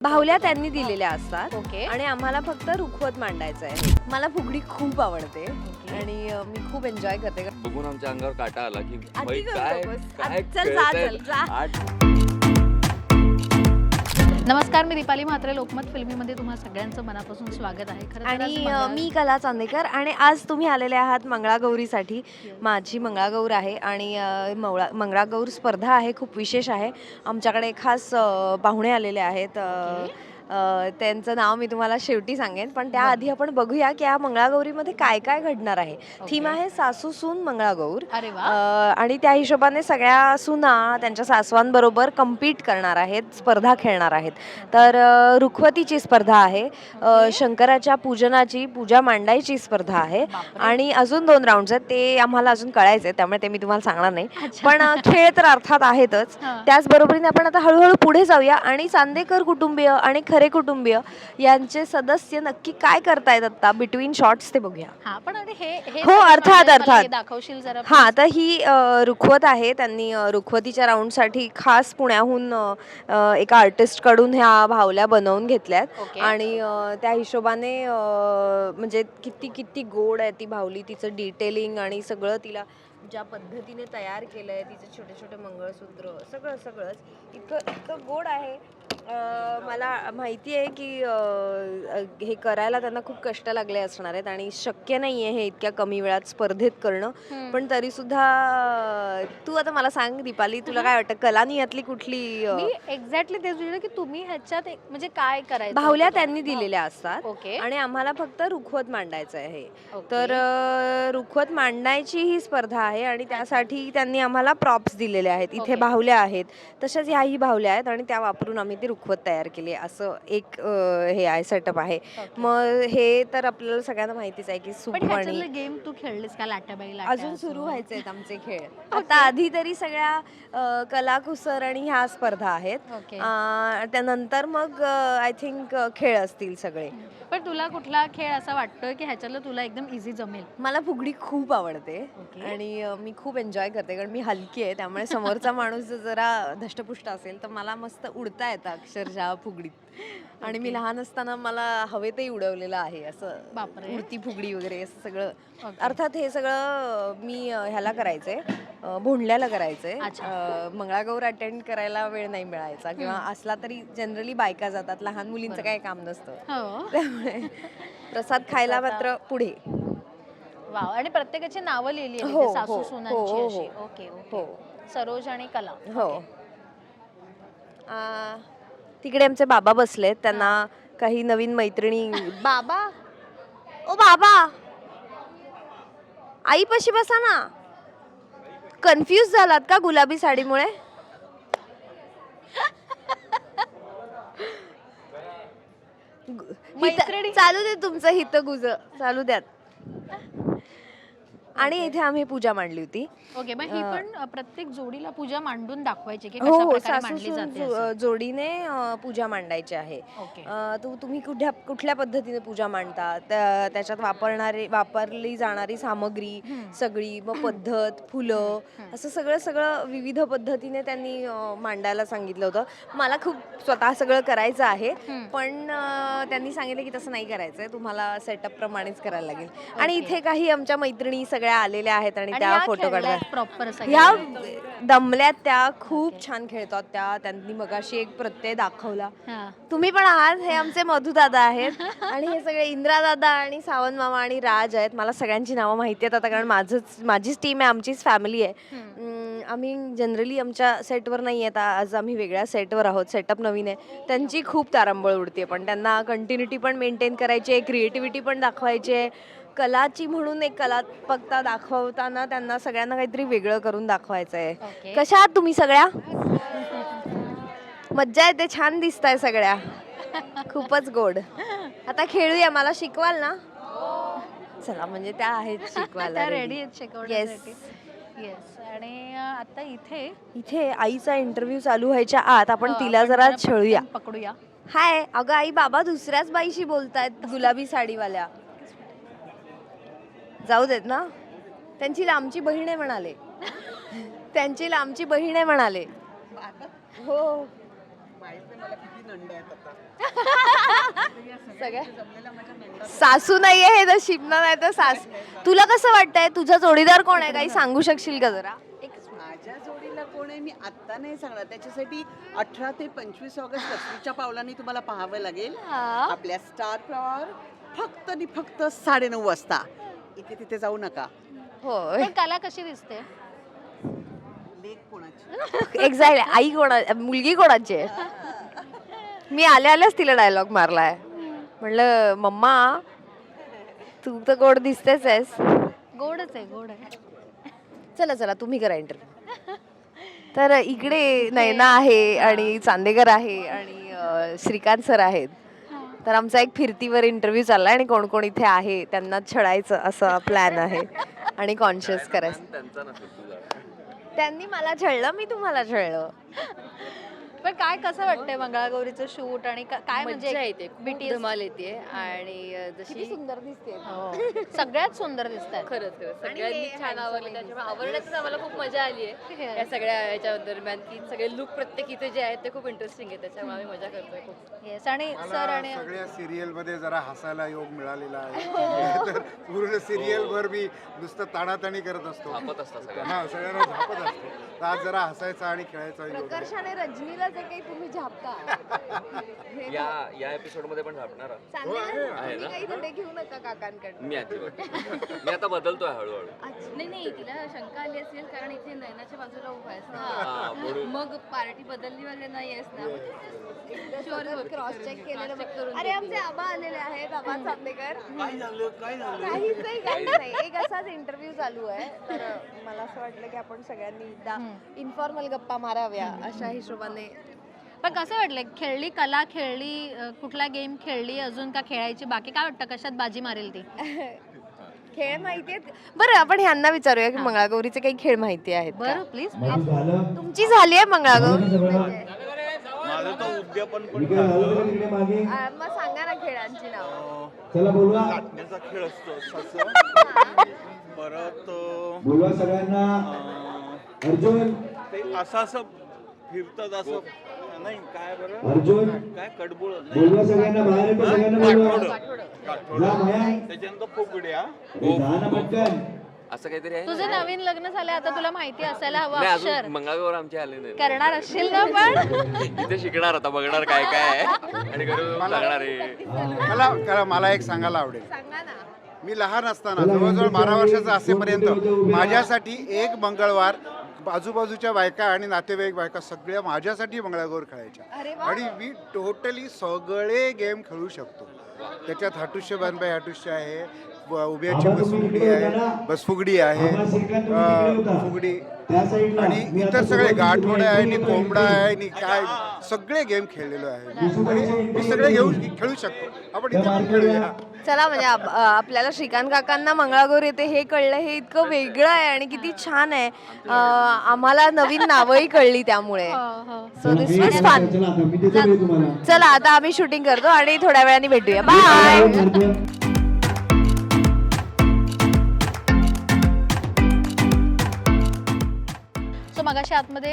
बाहुल्या त्यांनी दिलेल्या असतात ओके आणि आम्हाला फक्त रुखवत मांडायचं आहे मला फुगडी खूप आवडते आणि अ, मी खूप एन्जॉय करते बघून आमच्या अंगावर काटा आला की आधी बाई, करू काय नकोस. काय आधी- चल जा? चल जा. आठ नमस्कार मी दीपाली म्हात्रे लोकमत फिल्मीमध्ये तुम्हा सगळ्यांचं मनापासून स्वागत आहे. खरं तर आज आणि अ, मी कला चांदेकर आणि आज तुम्ही आलेले आहात मंगळागौरीसाठी. माझी मंगळागौर आहे आणि अ, मवळा मंगळागौर स्पर्धा आहे खूप विशेष आहे. आमच्याकडे खास अ, पाहुणे आलेले आहेत. अ, अ, त्यांचं नाव मी तुम्हाला शेवटी सांगेन पण त्याआधी आपण बघूया की या मंगळागौरीमध्ये काय काय घडणार आहे. थीम आहे सासू सून मंगळागौर. अरे वा. अ, आणि त्या हिशोबाने सगळ्या सुना त्यांच्या सासवांबरोबर कम्पीट करणार आहेत स्पर्धा खेळणार आहेत. तर अ, रुखवतीची स्पर्धा आहे अ, शंकराच्या पूजनाची पूजा मांडायची स्पर्धा आहे. बापरे. आणि अजून दोन राऊंड आहेत ते आम्हाला अजून कळायचे त्यामुळे ते मी तुम्हाला सांगणार नाही. अच्छा. पण अ, खेळ तर अर्थात आहेतच. हा. त्याचबरोबरीने आपण आता हळूहळू पुढे जाऊया आणि चांदेकर कुटुंबीय आणि खरे कुटुंबीय यांचे सदस्य नक्की काय करतायत आता बिटवीन शॉर्ट्स ते बघूया हा पण हे हे हो, सगळं अर्थात, मला- मला अर्थात. हे दाखवशील जरा हा? तर ही अ, रुखवत आहे त्यांनी अ, रुखवतीच्या राऊंडसाठी खास पुण्याहून अ, अ, एका आर्टिस्टकडून ह्या भावल्या बनवून घेतल्यात. आणि अ, त्या हिशोबाने अ, म्हणजे किती किती गोड आहे ती भावली तिचं डिटेलिंग आणि सगळं तिला ज्या पद्धतीने तयार केलंय तिचे छोटे छोटे मंगळसूत्र सगळं सगळंच इतकं इतकं गोड आहे अ, मला माहिती आहे की अ, हे करायला त्यांना खूप कष्ट लागले असणार आहेत आणि शक्य नाही आहे हे इतक्या कमी वेळात स्पर्धेत करणं. पण तरी सुद्धा अ, तू आता मला सांग दीपाली तुला काय वाटतं कलानी यातली कुठली अ, मी एक्झॅक्टली तेच विचारलं की तुम्ही ह्याच्यात एक- म्हणजे काय करायचं बाहुल्या होतं? त्यांनी. दिलेल्या असतात ओके आणि आम्हाला फक्त रुखवत मांडायचं आहे. तर अ, रुखवत मांडायची ही स्पर्धा आहे आणि त्यासाठी त्यांनी आम्हाला प्रॉप्स दिलेले आहेत इथे ओके. बाहुल्या आहेत तशाच ह्याही बाहुल्या आहेत आणि त्या वापरून आम्ही ती रुखवत तयार केली. असं एक अ, हे आहे सेटअप आहे. मग हे तर आपल्याला सगळ्यांना माहितीच आहे की पण सुप आणि ह्याच्यातले गेम तू खेळलीस का? लाटाबाई लाटा अजून? सुरू व्हायचे आहेत आमचे खेळ. आता आधी तरी सगळ्या अ, कलाकुसर आणि ह्या स्पर्धा आहेत. ओके त्यानंतर मग आय थिंक खेळ असतील सगळे. पण तुला कुठला खेळ असा वाटतोय की ह्याच्यातलं तुला एकदम इझी जमेल? मला फुगडी खूप आवडते. ओके. आणि अ, मी खूप एन्जॉय करते कारण मी हलकी आहे त्यामुळे समोरचा माणूस जर जरा धष्टपुष्ट असेल तर मला मस्त उडता येतं अक्षरशः फुगडीत आणि मी. लहान असताना मला हवेतही उडवलेलं आहे असं बापरे. उडती फुगडी वगैरे असं सगळं. अर्थात हे सगळं मी अ, ह्याला करायचे अ, भोंडल्याला करायचे अच्छा. अ, मंगळागौर अटेंड करायला वेळ नाही मिळायचा किंवा. असला तरी जनरली बायका जातात लहान मुलींचं. काही काम नसतं हो त्यामुळे प्रसाद खायला मात्र पुढे वाव आणि प्रत्येकाची नावं लिहिली आहेत हो, इथे सासू हो, सुनांची हो, हो, अशी. ओके ओके सरोज आणि कला हो. आ, तिकडे आमचे बाबा बसलेत त्यांना काही नवीन मैत्रिणी बाबा? ओ बाबा! आई पशी बसा ना. कन्फ्यूज झालात का गुलाबी साडीमुळे? हित- चालू दे तुमचं हित गुज चालू द्यात. आणि इथे आम्ही पूजा मांडली होती ओके मग ही पण प्रत्येक जोडीला पूजा मांडून दाखवायची की हो कशा हो प्रकारे सासू मांडली जाते? जोडीने अ, पूजा मांडायची आहे ओके अ, तू तुम्ही कुठल्या कुठल्या पद्धतीने पूजा मांडता त्या- त्याच्यात वापरणारे वापरली जाणारी सामग्री. सगळी मग पद्धत फुलं. असं सगळं सगळं विविध पद्धतीने त्यांनी अ, मांडायला सांगितलं होतं मला खूप स्वतः सगळं करायचं आहे हम्म. पण अ, त्यांनी सांगितलं की तसं नाही करायचंय तुम्हाला सेटअप प्रमाणेच करायला लागेल आणि. इथे काही आमच्या मैत्रिणी सगळ्या आलेल्या आहेत आणि त्या फोटो काढतात. प्रॉपर ह्या दमल्यात त्या खूप छान खेळतात त्या. त्यांनी मगाशी एक प्रत्यय दाखवला. तुम्ही पण आहात हे आमचे मधू दादा आहेत. आणि हे सगळे इंद्रा दादा आणि सावंत मामा आणि राज आहेत. मला सगळ्यांची नावं माहिती आहेत आता कारण माझंच माझीच टीम आहे आमचीच फॅमिली आहे. आम्ही जनरली आमच्या सेटवर नाही आहेत. आज आम्ही वेगळ्या सेटवर आहोत. सेटअप नवीन आहे. त्यांची खूप तारंबळ उडते पण त्यांना कंटिन्युटी पण मेंटेन करायची आहे क्रिएटिव्हिटी पण दाखवायची आहे. कलाची म्हणून एक कलात्मकता दाखवताना त्यांना सगळ्यांना काहीतरी वेगळं करून दाखवायचं आहे कशा आहात तुम्ही सगळ्या? मज्जा येते छान दिसताय सगळ्या. खूपच गोड. आता खेळूया मला शिकवाल ना? चला म्हणजे त्या आहेत शिकवायला. रेडी आहेत शिकवण्यासाठी. येस आणि आता इथे? इथे आईचा इंटरव्ह्यू चालू व्हायच्या आत आपण तिला जरा छळूया पकडूया. हाय अगं आई बाबा दुसऱ्याच बाईशी बोलतायत गुलाबी साडीवाल्या. जाऊ देत ना. त्यांची लांबची बहीण आहे म्हणाले. त्यांची लांबची बहीण आहे म्हणाले. हो. सगळ्या. सासू नाहीये हे तर शिपना नाही तर सास. तुला कसं वाटतंय? तुझा जोडीदार कोण आहे? काही सांगू शकशील का जरा? एक माझ्या जोडीला कोण आहे? मी आत्ता नाही सांगणार. त्याच्यासाठी अठरा ते पंचवीस ऑगस्ट लक्ष्मीच्या पावलांनी तुम्हाला पाहावं लागेल. आपल्या स्टार प्रवार फक्त आणि फक्त साडेनऊ वाजता. इथे तिथे जाऊ नका. होय. पण कला कशी दिसते? लेख कोणाची? एक्झॅक्टली आई कोणा मुलगी कोणाची आहे? मी आल्या आल्याच तिला डायलॉग मारलाय. म्हणलं मम्मा तू तर गोड दिसतेच आहेस. गोडच आहे गोड आहे. चला चला तुम्ही करा इंटरव्ह्यू तर इकडे नयना आहे आणि चांदेकर आहे आणि अं, श्रीकांत सर आहेत. तर आमचा एक फिरतीवर इंटरव्ह्यू चाललाय आणि कोण कोण इथे आहे त्यांना छळायचं असा प्लॅन आहे आणि कॉन्शियस करायचं. त्यांनी मला छळलं मी तुम्हाला छळलं. पण काय कसं वाटतंय मंगळागौरीचं शूट आणि का- काय मज्जा म्हणजे येते खूप BTS धमाल येते आणि किती जशी सुंदर दिसते. हो. सगळ्यात सुंदर दिसत खरंच खरंच. सगळ्यांनी हे छान आवडलं त्याच्यामुळे आवडण्यातच आम्हाला खूप मजा आली आहे. या सगळ्या याच्या दरम्यान की सगळे लुक प्रत्येक इथे जे आहेत ते खूप इंटरेस्टिंग आहे त्याच्यामुळे आम्ही मजा करतोय खूप. येस आणि सर मला आणि सगळ्या सिरियलमध्ये जरा हसायला योग मिळालेला आहे. तर पूर्ण सिरियल भर मी नुसतं ताणाताणी करत असतो. हा सगळ्यांना झापत असतो. तर आज जरा हसायचा आणि खेळायचा योग. प्रकर्षाने रजनीला जे काही तुम्ही झापता. हे या या एपिसोडमध्ये पण झापणार चांगलं आहे. आहे तुम्ही ना? काही धडे घेऊ नका काकांकडनं. मी अजिबात मी आता बदलतोय हळूहळू. नाही नाही तिला शंका आली असेल कारण इथे नयनाच्या बाजूला उभा आहेस हा, ना म्हणून. मग पार्टी बदलली वगैरे नाही आहेस ना. क्रॉस चेक केलेलं बघ. अरे आमचे आबा आलेले आहेत आबा चांदेकर. काहीच नाही काहीच नाही. एक असाच चालू आहे. तर मला असं वाटलं की आपण सगळ्यांनी एकदा इन्फॉर्मल गप्पा माराव्या अशा हिशोबाने. पण कसं वाटलं खेळली कला खेळली कुठला गेम खेळली अजून का खेळायची बाकी? काय वाटतं? कशात बाजी मारेल ती? खेळ माहिती आहेत. बरं आपण ह्यांना विचारूया की मंगळागौरीचे काही खेळ माहिती आहेत? बरं प्लीज तुमची झाली आहे मंगळागौर. उद्यापन पण आ, मग. सांगा ना खेळांची नाव. चला बोलवा. लाटण्याचा खेळ असतो तसं. परत अं, बोलवा सगळ्यांना. अर्जुन. ते असं असं फिरतात असं. नाही काय बरं? अर्जुन. काय कडबुळ? बोलवा सगळ्यांना बाहेर येतो सगळ्यांना बोलवा. जा माया. त्याच्यानंतर फुगड्या. अरे जा ना पटकन. असं काहीतरी आहे? तुझं नवीन लग्न झालंय आता तुला माहिती असायला हवं नाही अक्षर. अजून मंगळागौर आमचे आले नाही. करणार असशील ना पण? इथे शिकणार आता बघणार काय काय आहे. आणि घरी लागणार आहे. मला मला- मला एक सांगायला आवडेल. सांगा ना. मी लहान असताना जवळजवळ बारा वर्षाचा असेपर्यंत माझ्यासाठी एक मंगळवार आजूबाजूच्या बायका आणि नातेवाईक बायका सगळ्या माझ्यासाठी मंगळागौर खेळायच्या. आणि मी टोटली सगळे गेम खेळू शकतो. त्याच्यात हाटुष्य बानबाई हाटुष्य आहे उभ्याची बसफुगडी आहे बसफुगडी आहे अं, फुगडी. त्या साईडला आणि मी इतर सगळे सोबत गाठोडे आहे आणि. कोंबडा आहे आणि काय सगळे गेम खेळलेलो आहे. आणि मी सगळे घेऊ खेळू शकतो. आपण इथे पण खेळूया. चला म्हणजे आपल्याला श्रीकांत काकांना मंगळागौर येते हे कळलं हे इतकं वेगळं आहे आणि किती छान आहे. आम्हाला नवीन नावंही कळली त्यामुळे. सो दिस वॉज फन आहे. वेळ तुम्हाला. चला आता आम्ही शूटिंग करतो आणि थोड्या वेळाने भेटूया. बाय मगाशी आतमध्ये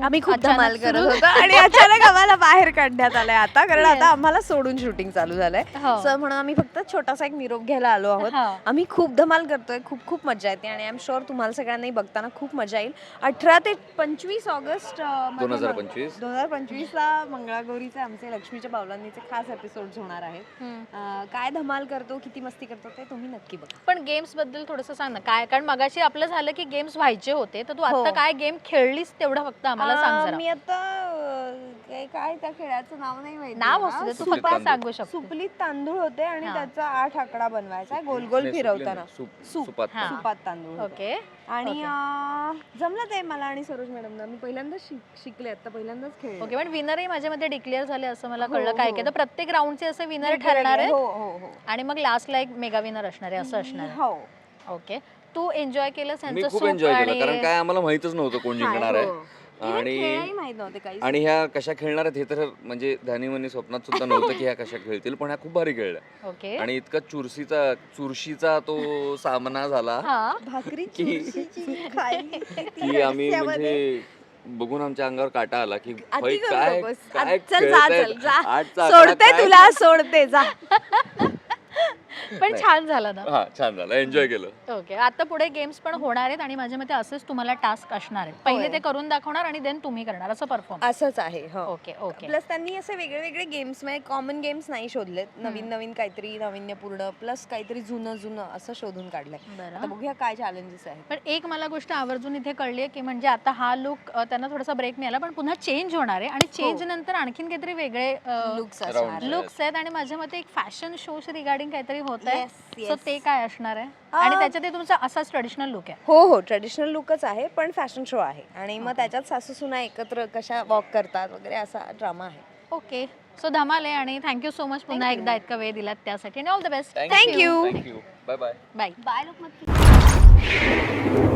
आम्ही खूप अचानक धमाल करत सुरू- होतो आणि अचानक आम्हाला बाहेर काढण्यात आलंय आता कारण आता आम्हाला सोडून शूटिंग चालू झालंय हो. सो म्हणून आम्ही फक्त छोटासा एक निरोप घ्यायला आलो आहोत हो. आम्ही खूप धमाल करतोय खूप खूप मजा येते आणि आय एम शुअर तुम्हाला सगळ्यांनाही बघताना खूप मजा येईल अठरा ते पंचवीस ऑगस्ट दोन हजार पंचवीस दोन हजार पंचवीस ला मंगळागौरीचे आमचे लक्ष्मीच्या पावलांनीचे खास एपिसोड होणार आहेत हम्म. अं, काय धमाल करतो किती मस्ती करतो ते तुम्ही नक्की बघा पण गेम्सबद्दल थोडंसं सांग ना काय कारण मगाशी आपलं झालं की गेम्स व्हायचे होते तर तू हो. आता काय गेम खेळलीस तेवढं फक्त आम्हाला सांग जरा मी आता अं, काय काय त्या खेळाचं नाव नाही माहिती नाव मला. असू दे तू सुपलीत फक्त तांदूळ. सांगू शकतो सुपलीत तांदूळ होते आणि हा. त्याचा आठ आकडा बनवायचा गोल गोल फिरवताना सूप सूप सुपात हा. सुपात तांदूळ होते. ओके आणि ओके. अं, जमलं ते मला आणि सरोज मॅडमना मी पहिल्यांदाच शिक- शिकले आता पहिल्यांदाच खेळ ओके पण विनरही माझ्या मध्ये डिक्लेअर झाले असं मला हो, कळलं काय हो. काय तर प्रत्येक राऊंडचे असे विनर ठरणार आहे हो हो हो आणि मग लास्टला एक मेगा विनर असणार आहे असं असणार आहे. हो ओके तू एन्जॉय केलंस मी यांचं खूप एन्जॉय केलं कारण काय आम्हाला माहितच नव्हतं कोण जिंकणार आहे हो. आणि नव्हते काही आणि ह्या कशा खेळणार आहेत हे तर म्हणजे ध्यानीमनी स्वप्नात सुद्धा नव्हतं की ह्या कशा खेळतील पण ह्या खूप भारी खेळल्या ओके आणि इतका चुरशीचा चुरशीचा तो सामना झाला हा भाकरी की- चुरशीची आम्ही. म्हणजे बघून आमच्या अंगावर काटा आला की अति भाई करू काय नकोस. काय चल जा खेळतायत? चल जा आकडा सोडते काय? तुला सोडते जा पण छान झालं ना. हा छान झालं. एन्जॉय केलं. ओके आता पुढे गेम्स पण होणार आहेत आणि माझ्या मते असेच तुम्हाला टास्क असणार आहेत. पहिले. ते करून दाखवणार आणि देन तुम्ही करणार. असं परफॉर्म असंच आहे हो. ओके ओके प्लस त्यांनी असे वेगळे वेगळे गेम्स म्हणजे कॉमन गेम्स नाही शोधलेत. नवीन नवीन काहीतरी नाविन्यपूर्ण प्लस काहीतरी जुनं जुनं असं शोधून काढलंय. आता बरं बघूया काय चॅलेंजेस आहेत. पण एक मला गोष्ट आवर्जून इथे कळली आहे की म्हणजे आता हा लुक त्यांना थोडासा ब्रेक मिळाला पण पुन्हा चेंज होणार आहे. आणि चेंज नंतर आणखीन काहीतरी वेगळे लुक्स Round. लुक्स आहेत. आणि माझ्या मते एक फॅशन शो रिगार्डिंग काहीतरी होत आहे Yes, सो. ते काय असणार आहे? आणि अं, त्याच्यात ते तुमचा असाच ट्रेडिशनल लुक आहे. हो हो. ट्रेडिशनल लुकच आहे पण फॅशन शो आहे. आणि मग त्याच्यात सासू सुना एकत्र कशा वॉक करतात वगैरे असा ड्रामा आहे. ओके सो धमाल आहे आणि थँक्यू सो मच पुन्हा Thank you. एकदा इतका वेळ दिलात त्यासाठी. आणि all the best Thank you. Thank you bye bye bye bye लोक